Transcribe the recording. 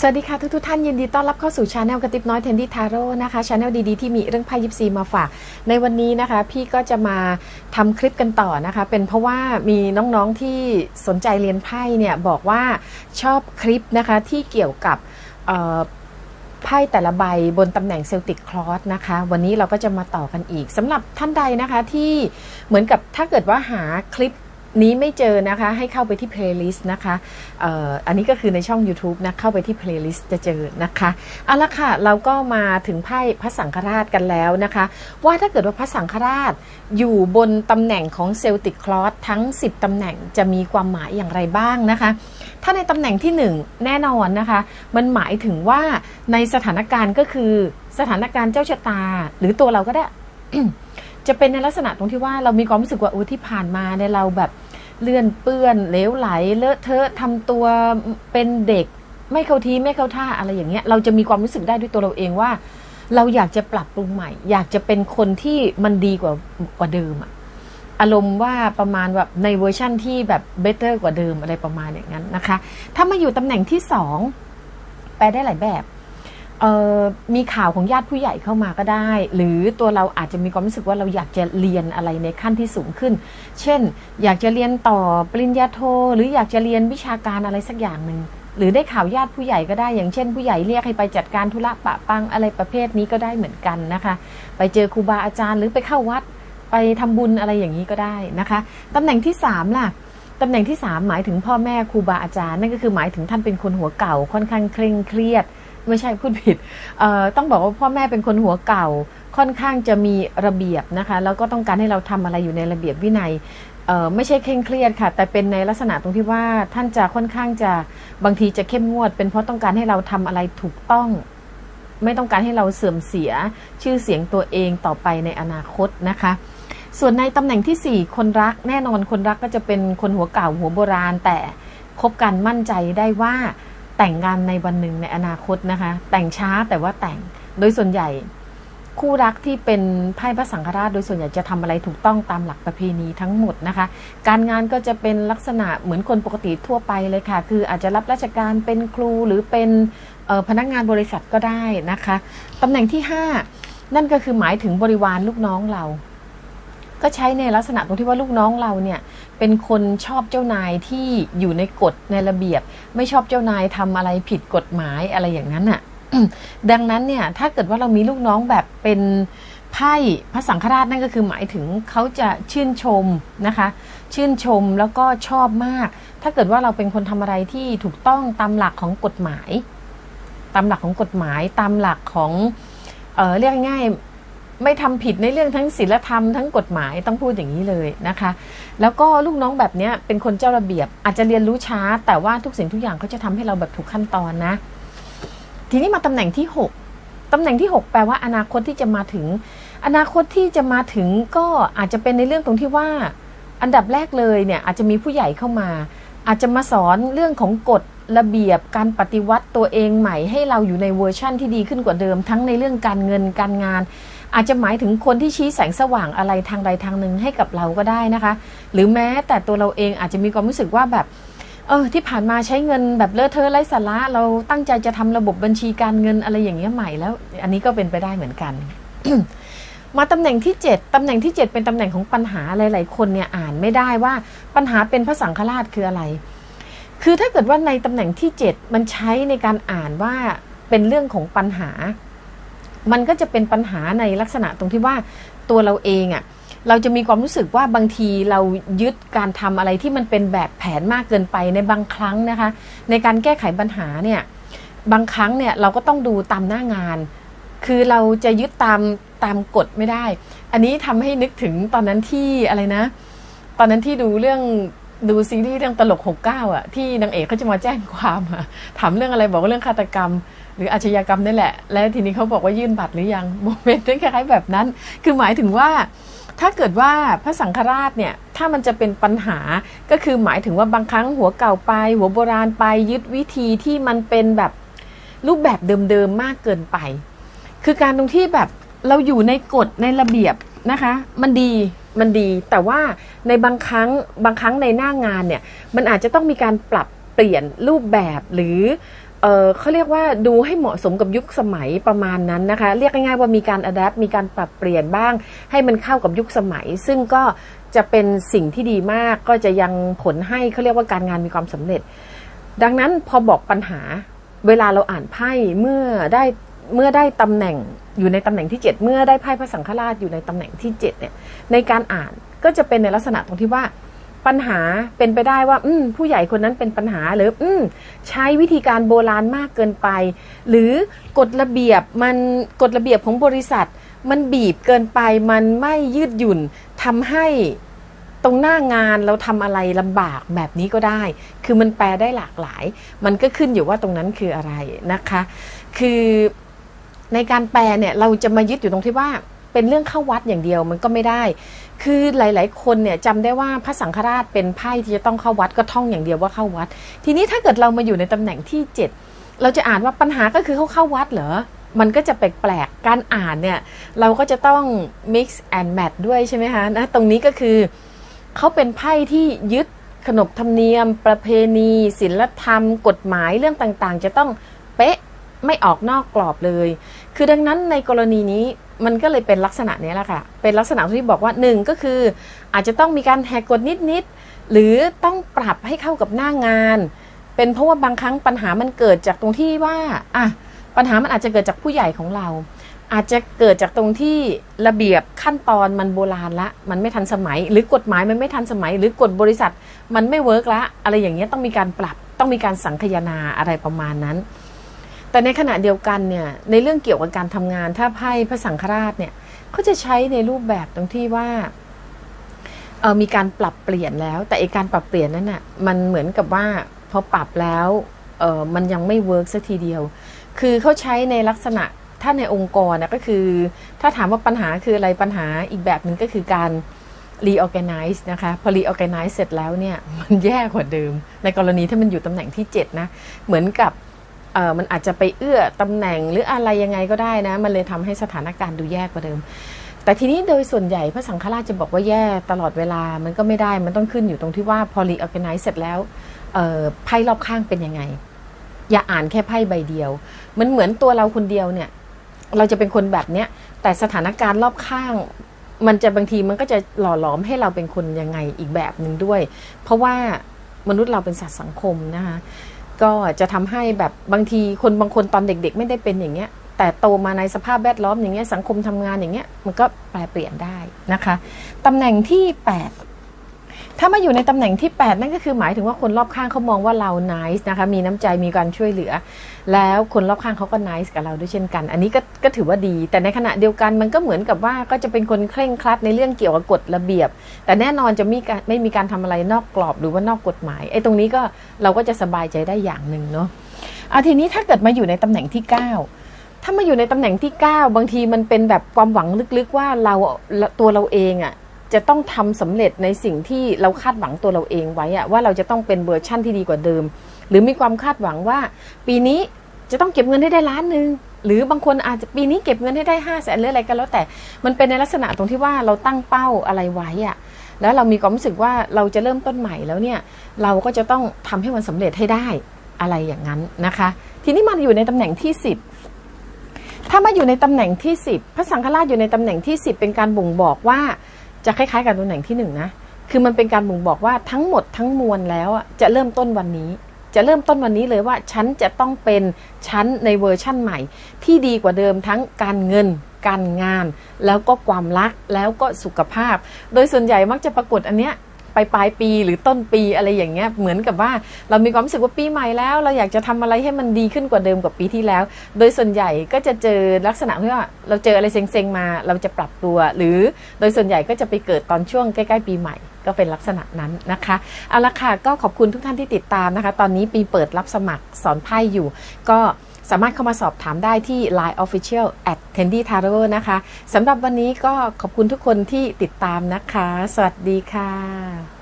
สวัสดีค่ะทุกทท่านยินดีต้อนรับเข้าสู่ชาแนลกระติบน้อยเทนดี้ทาโร่นะคะชาแนลดีๆที่มีเรื่องไพ่ยิปซีมาฝาก ในวันนี้นะคะ พี่ก็จะมาทำคลิปกันต่อนะคะ เป็นเพราะว่ามีน้องๆที่สนใจเรียนไพ่เนี่ยบอกว่าชอบคลิปนะคะที่เกี่ยวกับไพ่แต่ละใบบนตำแหน่งเซลติกคลอสนะคะ วันนี้เราก็จะมาต่อกันอีกสำหรับท่านใดนะคะที่เหมือนกับถ้าเกิดว่าหาคลิป นี้ไม่เจอนะคะให้เข้าไปที่ playlist นะคะเอ่ออันนี้ก็คือในช่อง YouTube นะเข้าไปที่ playlist จะเจอนะคะเอาละค่ะเราก็มาถึงไพ่พระสังฆราชกันแล้วนะคะ ว่าถ้าเกิดว่าพระสังฆราชอยู่บนตำแหน่งของเซลติกคลอสทั้ง 10ตำแหน่งจะมีความหมายอย่างไรบ้างนะคะ ถ้าในตำแหน่งที่ 1 แน่นอนนะคะ มันหมายถึงว่าในสถานการณ์ก็คือสถานการณ์เจ้าชะตา หรือตัวเราก็ได้จะเป็นในลักษณะตรงที่ว่าเรามีความรู้สึกว่าโอุยที่ผ่านมาเนี่ยเราแบบ เลื่อนเปื้อนเลวไหลเลอะเทอะทำตัวเป็นเด็ก ไม่เข้าทีไม่เข้าท่าอะไรอย่างเงี้ย เราจะมีความรู้สึกได้ด้วยตัวเราเองว่า เราอยากจะปรับปรุงใหม่ อยากจะเป็นคนที่มันดีกว่ากว่าเดิมอะอารมณ์ว่าประมาณแบบในเวอร์ชั่นที่แบบเบเตอร์กว่าเดิมอะไรประมาณอย่างนั้นนะคะ ถ้ามาอยู่ตำแหน่งที่สองแปลได้หลายแบบ มีข่าวของญาติผู้ใหญ่เข้ามาก็ได้ หรือตัวเราอาจจะมีความรู้สึกว่าเราอยากจะเรียนอะไรในขั้นที่สูงขึ้น เช่น อยากจะเรียนต่อปริญญาโท หรืออยากจะเรียนวิชาการอะไรสักอย่างหนึ่งหรือได้ข่าวญาติผู้ใหญ่ก็ได้ อย่างเช่น ผู้ใหญ่เรียกให้ไปจัดการธุระปะปังอะไรประเภทนี้ก็ได้เหมือนกันนะคะ ไปเจอครูบาอาจารย์หรือไปเข้าวัดไปทำบุญอะไรอย่างนี้ก็ได้นะคะตำแหน่งที่สามล่ะตำแหน่งที่ 3 หมายถึงพ่อแม่ครูบาอาจารย์ นั่นก็คือหมายถึงท่านเป็นคนหัวเก่าค่อนข้างเคร่งเครียด ไม่ใช่พูดผิดเอ่อต้องบอกว่าพ่อแม่เป็นคนหัวเก่า ค่อนข้างจะมีระเบียบนะคะ แล้วก็ต้องการให้เราทำอะไรอยู่ในระเบียบวินัยเอ่อไม่ใช่เคร่งเครียดค่ะ แต่เป็นในลักษณะตรงที่ว่าท่านจะค่อนข้างจะบางทีจะเข้มงวด เป็นเพราะต้องการให้เราทำอะไรถูกต้อง ไม่ต้องการให้เราเสื่อมเสียชื่อเสียงตัวเองต่อไปในอนาคตนะคะส่วนในตำแหน่งที่ 4 คนรักแน่นอนคนรักก็จะเป็นคนหัวเก่าหัวโบราณ แต่คบกันมั่นใจได้ว่า แต่งงานในวันหนึ่งในอนาคตนะคะ แต่งช้าแต่ว่าแต่งโดยส่วนใหญ่ คู่รักที่เป็นไพ่พระสังฆราชโดยส่วนใหญ่จะทำอะไรถูกต้องตามหลักประเพณีทั้งหมดนะคะ การงานก็จะเป็นลักษณะเหมือนคนปกติทั่วไปเลยค่ะ คืออาจจะรับราชการเป็นครูหรือเป็นพนักงานบริษัทก็ได้นะคะตำแหน่งที่ 5 นั่นก็คือหมายถึงบริวารลูกน้องเรา ก็ใช้ในลักษณะตรงที่ว่าลูกน้องเราเนี่ยเป็นคนชอบเจ้านายที่อยู่ในกฎในระเบียบ ไม่ชอบเจ้านายทำอะไรผิดกฎหมายอะไรอย่างนั้นน่ะดังนั้นเนี่ยถ้าเกิดว่าเรามีลูกน้องแบบเป็นไพ่พระสังฆราชนั่นก็คือหมายถึงเขาจะชื่นชมนะคะ ชื่นชมแล้วก็ชอบมาก ถ้าเกิดว่าเราเป็นคนทำอะไรที่ถูกต้องตามหลักของกฎหมาย ตามหลักของกฎหมายตามหลักของเออเรียกง่าย ไม่ทำผิดในเรื่องทั้งศีลธรรมทั้งกฎหมายต้องพูดอย่างนี้เลยนะคะ แล้วก็ลูกน้องแบบนี้เป็นคนเจ้าระเบียบ อาจจะเรียนรู้ช้า แต่ว่าทุกสิ่งทุกอย่างเขาจะทำให้เราแบบถูกขั้นตอนนะ ทีนี้มาตำแหน่งที่ 6ตำแหน่งที่ 6 แปลว่าอนาคตที่จะมาถึง อนาคตที่จะมาถึงก็อาจจะเป็นในเรื่องตรงที่ว่า อันดับแรกเลยเนี่ยอาจจะมีผู้ใหญ่เข้ามา อาจจะมาสอนเรื่องของกฎระเบียบการปฏิวัติตัวเองใหม่ให้เราอยู่ในเวอร์ชั่นที่ดีขึ้นกว่าเดิม ทั้งในเรื่องการเงินการงาน อาจจะหมายถึงคนที่ชี้แสงสว่างอะไรทางใดทางหนึ่งให้กับเราก็ได้นะคะ หรือแม้แต่ตัวเราเองอาจจะมีความรู้สึกว่าแบบเออที่ผ่านมาใช้เงินแบบเลอะเทอะไร้สาระเราตั้งใจจะทำระบบบัญชีการเงินอะไรอย่างเงี้ยใหม่แล้ว อันนี้ก็เป็นไปได้เหมือนกัน มาตำแหน่งที่ 7ตำแหน่งที่ 7 เป็นตำแหน่งของปัญหาหลาย ๆ คนเนี่ยอ่านไม่ได้ว่าปัญหาเป็นพระสังฆราชคืออะไร คือถ้าเกิดว่าในตำแหน่งที่ 7 มันใช้ในการอ่านว่าเป็นเรื่องของปัญหา มันก็จะเป็นปัญหาในลักษณะตรงที่ว่าตัวเราเองอะ่ะเราจะมีความรู้สึกว่าบางทีเรายึดการทำอะไรที่มันเป็นแบบแผนมากเกินไปในบางครั้งนะคะ ในการแก้ไขปัญหาเนี่ยบางครั้งเนี่ยเราก็ต้องดูตามหน้างาน คือเราจะยึดตามตามกฎไม่ได้ อันนี้ทำให้นึกถึงตอนนั้นที่อะไรนะ ตอนนั้นที่ดูเรื่อง ดูซีรีส์เรื่องตลก 69 อะ ที่นางเอกเขาจะมาแจ้งความอะถามเรื่องอะไรบอกว่าเรื่องฆาตกรรม หรืออาชญากรรมนี่แหละ แล้วทีนี้เขาบอกว่ายื่นบัตรหรือยังโมเมนต์นั้นคล้ายๆแบบนั้น คือหมายถึงว่า ถ้าเกิดว่าพระสังฆราชเนี่ย ถ้ามันจะเป็นปัญหาก็คือหมายถึงว่าบางครั้งหัวเก่าไป หัวโบราณไปยึดวิธีที่มันเป็นแบบรูปแบบเดิมๆมากเกินไป คือการตรงที่แบบเราอยู่ในกฎในระเบียบ นะคะ มันดีมันดี แต่ว่าในบางครั้งบางครั้งในหน้างานเนี่ย มันอาจจะต้องมีการปรับเปลี่ยนรูปแบบหรือเอเออเขาเรียกว่าดูให้เหมาะสมกับยุคสมัยประมาณนั้นนะคะ เรียกง่ายๆว่ามีการอัดแอปมีการปรับเปลี่ยนบ้าง ให้มันเข้ากับยุคสมัย ซึ่งก็จะเป็นสิ่งที่ดีมากก็จะยังผลให้เขาเรียกว่าการงานมีความสำเร็จ ดังนั้นพอบอกปัญหาเวลาเราอ่านไพ่เมื่อได้ เมื่อได้ตำแหน่งอยู่ในตำแหน่งที่ 7 เมื่อได้ไพ่พระสังฆราชอยู่ในตำแหน่งที่7เนี่ยในการอ่านก็จะเป็นในลักษณะตรงที่ว่าปัญหาเป็นไปได้ว่า อืผู้ใหญ่คนนั้นเป็นปัญหาหรืออืใช้วิธีการโบราณมากเกินไป หรือกฎระเบียบมันกฎระเบียบของบริษัท มันบีบเกินไปมันไม่ยืดหยุ่นทำให้ตรงหน้างานเราทำอะไรลำบากแบบนี้ก็ได้ คือมันแปลได้หลากหลาย มันก็ขึ้นอยู่ว่าตรงนั้นคืออะไรนะคะ คือ ในการแปลเนี่ยเราจะมายึดอยู่ตรงที่ว่าเป็นเรื่องเข้าวัดอย่างเดียวมันก็ไม่ได้ คือหลาย ๆ คนเนี่ยจำได้ว่าพระสังฆราชเป็นไพ่ที่จะต้องเข้าวัดก็ท่องอย่างเดียวว่าเข้าวัด ทีนี้ถ้าเกิดเรามาอยู่ในตำแหน่งที่ 7 เราจะอ่านว่าปัญหาก็คือเขาเข้าวัดเหรอมันก็จะแปลกๆ การอ่านเนี่ยเราก็จะต้อง mix and match ด้วยใช่ไหมคะนะตรงนี้ก็คือเขาเป็นไพ่ที่ยึดขนบธรรมเนียม ประเพณี ศิลธรรม กฎหมายเรื่องต่างๆ จะต้องเป๊ะไม่ออกนอกกรอบเลย คือดังนั้นในกรณีนี้มันก็เลยเป็นลักษณะนี้แหละค่ะ เป็นลักษณะที่บอกว่าหนึ่งก็คือ อาจจะต้องมีการแหกกฎนิดๆหรือต้องปรับให้เข้ากับหน้างาน เป็นเพราะว่าบางครั้งปัญหามันเกิดจากตรงที่ว่าอะปัญหามันอาจจะเกิดจากผู้ใหญ่ของเรา อาจจะเกิดจากตรงที่ระเบียบขั้นตอนมันโบราณละ มันไม่ทันสมัย หรือกฎหมายมันไม่ทันสมัย หรือกฎบริษัทมันไม่เวิร์กละอะไรอย่างเงี้ยต้องมีการปรับต้องมีการสังคายนาอะไรประมาณนั้น แต่ในขณะเดียวกันเนี่ยในเรื่องเกี่ยวกับการทำงาน ถ้าไพ่พระสังฆราชเนี่ยเขาจะใช้ในรูปแบบตรงที่ว่าเออมีการปรับเปลี่ยนแล้ว แต่ไอการปรับเปลี่ยนนั้นน่ะมันเหมือนกับว่าพอปรับแล้วเออมันยังไม่เวิร์กสักทีเดียว คือเขาใช้ในลักษณะถ้าในองค์กรนะก็คือ ถ้าถามว่าปัญหาคืออะไรปัญหาอีกแบบหนึ่งก็คือการ reorganize นะคะพอ reorganize เสร็จแล้วเนี่ยมันแย่กว่าเดิม ในกรณีถ้ามันอยู่ตำแหน่งที่ 7 นะ เหมือนกับ มันอาจจะไปเอื้อตำแหน่งหรืออะไรยังไงก็ได้นะ มันเลยทำให้สถานการณ์ดูแย่กว่าเดิม แต่ทีนี้โดยส่วนใหญ่พระสังฆราชจะบอกว่าแย่ตลอดเวลามันก็ไม่ได้มันต้องขึ้นอยู่ตรงที่ว่าพอ reorganize เสร็จแล้วไพ่รอบข้างเป็นยังไง อย่าอ่านแค่ไพ่ใบเดียว มันเหมือนตัวเราคนเดียวเนี่ย เราจะเป็นคนแบบเนี้ยแต่สถานการณ์รอบข้างมันจะบางทีมันก็จะหล่อหลอมให้เราเป็นคนยังไงอีกแบบหนึ่งด้วย เพราะว่ามนุษย์เราเป็นสัตว์สังคมนะคะ ก็จะทำให้แบบบางทีคนบางคนตอนเด็ก ๆ ไม่ได้เป็นอย่างเงี้ย แต่โตมาในสภาพแวดล้อมอย่างเงี้ยสังคมทำงานอย่างเงี้ยมันก็แปลเปลี่ยนได้นะคะตำแหน่งที่ 8ามาอยู่ในตำแหน่งที่ 8 นั่นก็คือหมายถึงว่าคนรอบข้างเขามองว่าเรา nice นะคะ มีน้ำใจมีการช่วยเหลือ แล้วคนรอบข้างเขาก็ nice กับเราด้วยเช่นกัน อันนี้ก็ก็ถือว่าดี แต่ในขณะเดียวกันมันก็เหมือนกับว่าก็จะเป็นคนเคร่งครัดในเรื่องเกี่ยวกับกฎระเบียบ แต่แน่นอนจะมีการไม่มีการทำอะไรนอกกรอบหรือว่านอกกฎหมายไอ้ตรงนี้ก็เราก็จะสบายใจได้อย่างหนึ่งเนาะเอาทีนี้ถ้าเกิดมาอยู่ในตำแหน่งที่ 9ถ้ามาอยู่ในตำแหน่งที่ 9 บางทีมันเป็นแบบความหวังลึกๆว่าเราตัวเราเองอะ่ะ จะต้องทำสำเร็จในสิ่งที่เราคาดหวังตัวเราเองไว้อะว่าเราจะต้องเป็นเวอร์ชั่นที่ดีกว่าเดิม หรือมีความคาดหวังว่า ปีนี้จะต้องเก็บเงินให้ได้ล้านหนึ่งหรือบางคนอาจจะปีนี้เก็บเงินให้ได้ห้าแสนหรืออะไรก็แล้วแต่ มันเป็นในลักษณะตรงที่ว่าเราตั้งเป้าอะไรไว้อะแล้วเรามีความรู้สึกว่าเราจะเริ่มต้นใหม่แล้วเนี่ย เราก็จะต้องทำให้มันสำเร็จให้ได้อะไรอย่างนั้นนะคะ ทีนี้มันอยู่ในตำแหน่งที่ 10 ถ้ามาอยู่ในตำแหน่งที่ 10 พระสังฆราชอยู่ในตำแหน่งที่ 10 เป็นการบ่งบอกว่า จะคล้ายๆ กับตำแหน่งที่หนึ่งนะ คือมันเป็นการบ่งบอกว่าทั้งหมดทั้งมวลแล้วจะเริ่มต้นวันนี้ จะเริ่มต้นวันนี้เลยว่าฉันจะต้องเป็นฉันในเวอร์ชั่นใหม่ ที่ดีกว่าเดิมทั้งการเงิน การงาน แล้วก็ความรักแล้วก็สุขภาพ โดยส่วนใหญ่มักจะปรากฏอันเนี้ย ปปลายปีหรือต้นปีอะไรอย่างเงี้ยเหมือนกับว่าเรามีความรู้สึกว่าปีใหม่แล้ว เราอยากจะทำอะไรให้มันดีขึ้นกว่าเดิมกว่าปีที่แล้ว โดยส่วนใหญ่ก็จะเจอลักษณะที่ว่าเราเจออะไรเซ็งๆมาเราจะปรับตัว หรือโดยส่วนใหญ่ก็จะไปเกิดตอนช่วงใกล้ๆปีใหม่ก็เป็นลักษณะนั้นนะคะเอาละค่ะก็ขอบคุณทุกท่านที่ติดตามนะคะ ตอนนี้ปีเปิดรับสมัครสอนไพ่อยู่ ก็ สามารถเข้ามาสอบถามได้ที่ Line Official at Tendy Taro นะคะสำหรับวันนี้ก็ขอบคุณทุกคนที่ติดตามนะคะ สวัสดีค่ะ